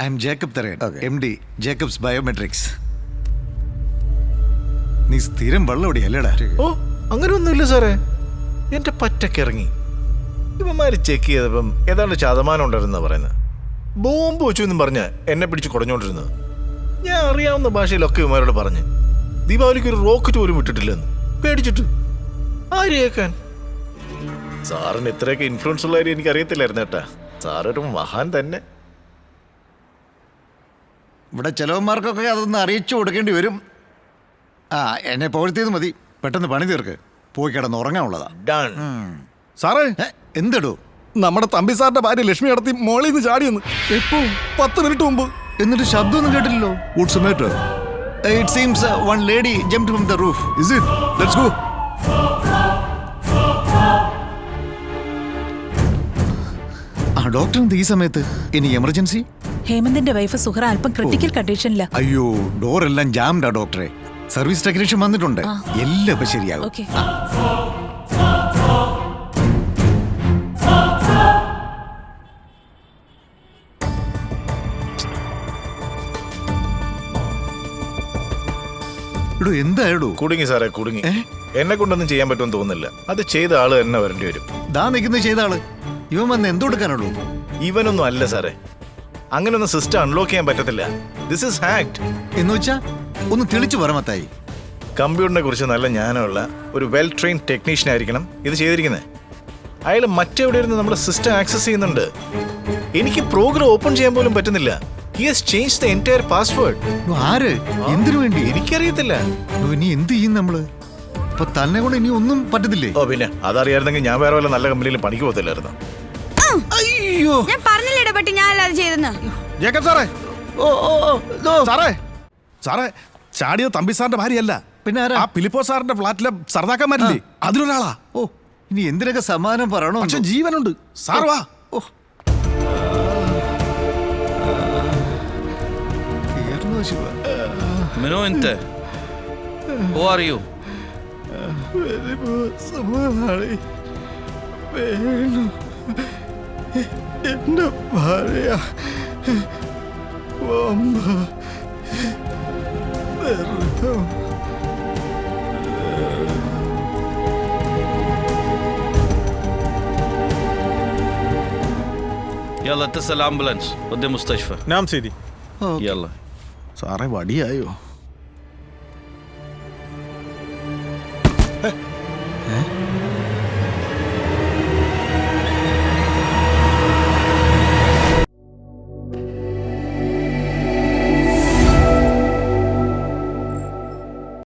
I am Jacob Tharayan M D Jacobs biometrics നീ സ്ഥിരം വെള്ളമടി അല്ലേടാ ഓ അങ്ങനെ ഒന്നുമില്ല സാറേ. എന്റെ പറ്റക്കിറങ്ങി ഇവന്മാര് ചെക്ക് ചെയ്തപ്പം ഏതാണ്ട് ശതമാനം ഉണ്ടായിരുന്ന പറയുന്നത് ബോംബ് വെച്ചു എന്നും പറഞ്ഞ് എന്നെ പിടിച്ച് കുടഞ്ഞോണ്ടിരുന്നത്. ഞാൻ അറിയാവുന്ന ഭാഷയിലൊക്കെ ഇവന്മാരോട് പറഞ്ഞ്. ദീപാവലിക്ക് ഒരു റോക്കറ്റ് പോലും വിട്ടിട്ടില്ലെന്ന് പേടിച്ചിട്ട്. ആര് കേൾക്കാൻ സാറിന് ഇത്രയൊക്കെ ഇൻഫ്ലുവൻസ് ഉള്ള കാര്യം എനിക്ക് അറിയത്തില്ലായിരുന്നു കേട്ടാ സാറൊരു മഹാൻ തന്നെ. ഇവിടെ ചിലവന്മാർക്കൊക്കെ അതൊന്ന് അറിയിച്ചു കൊടുക്കേണ്ടി വരും. ആ എന്നെ പോഴ്ത്തിയത് മതി. പെട്ടെന്ന് പണി തീർക്ക്. പോയി കിടന്ന് ഉറങ്ങാനുള്ളതാ ഡൺ സാറേ എന്തിടൂ? നമ്മുടെ തമ്പി സാറിന്റെ ഭാര്യ ലക്ഷ്മി നടത്തി മോളിൽ നിന്ന് ചാടിയെന്ന് എപ്പോ? പത്ത് മിനിറ്റ് മുമ്പ്. എന്നിട്ട് ശബ്ദമൊന്നും കേട്ടില്ലല്ലോ. What's matter it seems one lady jump from the roof is it let's go ആ ഡോക്ടർ എന്ത് ഈ സമയത്ത് ഇനി എമർജൻസി ഹേമന്തിന്റെ വൈഫ് സുഹറ അല്പം ക്രിട്ടിക്കൽ കണ്ടീഷനില്ല അയ്യോ ഡോർ എല്ലാം ജാംഡാ ഡോക്ടറെ സർവീസ് ടെക്നീഷ്യൻ വന്നിട്ടുണ്ട് എല്ലാം ഇപ്പൊ ശരിയാകും. ഓക്കെ എടോ എന്തായടോ? കുടുങ്ങി സാറേ കുടുങ്ങി. എന്നെ കൊണ്ടൊന്നും ചെയ്യാൻ പറ്റുമെന്ന് തോന്നുന്നില്ല. അത് ചെയ്ത ആൾ തന്നെ വരേണ്ടി വരും. ദാ നിൽക്കുന്ന ചെയ്ത ആൾ. ഇവൻ വന്ന് എന്തുകൊടുക്കാനുള്ളൂ ഇവനൊന്നും അല്ല സാറേ. അങ്ങനൊന്നും സിസ്റ്റം അൺലോക്ക് ചെയ്യാൻ പറ്റത്തില്ല. ദിസ് ഇസ് ഹാക്ട് എന്ന് വെച്ചാ ഒന്ന് തെളിച്ചു പറ മത്തായി. കമ്പ്യൂട്ടറിനെ കുറിച്ച് നല്ല ജ്ഞാനമുള്ള ഒരു വെൽ ട്രെയിൻ ടെക്നീഷ്യൻ ആയിരിക്കണം ഇത് ചെയ്തിരിക്കുന്നത്. അയാൾ മറ്റെവിടെ ഇരുന്ന് നമ്മുടെ സിസ്റ്റം ആക്സസ് ചെയ്യുന്നുണ്ട്. എനിക്ക് പ്രോഗ്രാം ഓപ്പൺ ചെയ്യാൻ പോലും പറ്റുന്നില്ല. He has change the entire password ആര്? എന്തിനു വേണ്ടി? എനിക്കറിയത്തില്ല. ഇനി എന്ത് ചെയ്യും നമ്മൾ? ഇപ്പൊ തന്നെ കൊണ്ട് ഇനി ഒന്നും പറ്റത്തില്ലേ? ഓ പിന്നെ അതറിയായിരുന്നെങ്കിൽ ഞാൻ വേറെ വല്ല നല്ല കമ്പനിയിൽ പണിക്ക് പോകത്തില്ലായിരുന്നു. അയ്യോ ഞാൻ പറഞ്ഞില്ലേ ഇടപെട്ട് ഞാൻ അല്ലാതെ ചെയ്തെന്ന് ജേക്കബ് സാറേ ഓ ഓ ഓ ദോ. സാറേ സാറേ ചാടിയത് തമ്പി സാറിന്റെ ഭാര്യയല്ല പിന്നെ ആരാ? ആ ഫിലിപ്പോ സാറിന്റെ ഫ്ലാറ്റിലെ സർദാക്കന്മാരില്ലേ അതിലൊരാളാ ഓ ഇനി എന്തിനൊക്കെ സമാനം പറയണോ പക്ഷെ ജീവനുണ്ട് സാർ വാ ഓ തീർന്നു ശിവ منو انت؟ Who are you? എന്റെ ഭാര്യ വമ്പ വെറുതം يلا اتصل الامبولانس ودي مستشفى نعم سيدي يلا സാറേ വടിയായോ